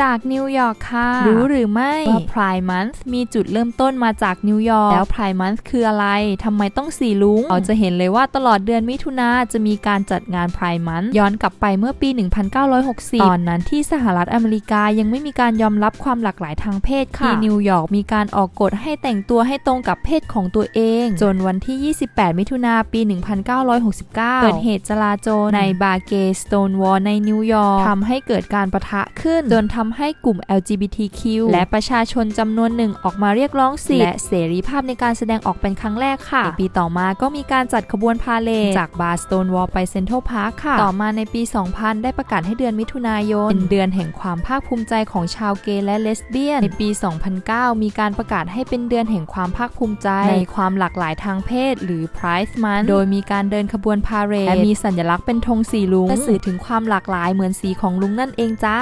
จากนิวยอร์กค่ะ รู้หรือไม่ว่า Pride Month มีจุดเริ่มต้นมาจากนิวยอร์กแล้ว Pride Month คืออะไรทำไมต้องสีลุงเราจะเห็นเลยว่าตลอดเดือนมิถุนาจะมีการจัดงาน Pride Month ย้อนกลับไปเมื่อปี 1960 ตอนนั้นที่สหรัฐอเมริกายังไม่มีการยอมรับความหลากหลายทางเพศค่ะที่นิวยอร์กมีการออกกฎให้แต่งตัวให้ตรงกับเพศของตัวเอง จนวันที่ 28 มิถุนาปี 1969 เกิดเหตุจลาจลในบาเกสโตนวอลในนิวยอร์กทำให้เกิดการประทะขึ้น จนทำให้กลุ่ม LGBTQ และประชาชนจำนวนหนึ่งออกมาเรียกร้องสิทธิและเสรีภาพในการแสดงออกเป็นครั้งแรกค่ะ ในปีต่อมาก็มีการจัดขบวนพาเลทจากบาร์สโตนวอลไปเซ็นทรัลพาร์คค่ะ ต่อมาในปี 2000 ได้ประกาศให้เดือนมิถุนายน เป็นเดือนแห่งความภาคภูมิใจของชาวเกย์และเลสเบี้ยน ในปี 2009 มีการประกาศให้เป็นเดือนแห่งความภาคภูมิใจ ในความหลากหลายทางเพศ หรือ Pride Month โดยมีการเดินขบวนพาเหรดและมีสัญลักษณ์เป็นธงสีลุงและสื่อถึงความหลากหลายเหมือนสีของลุงนั่นเองจ้า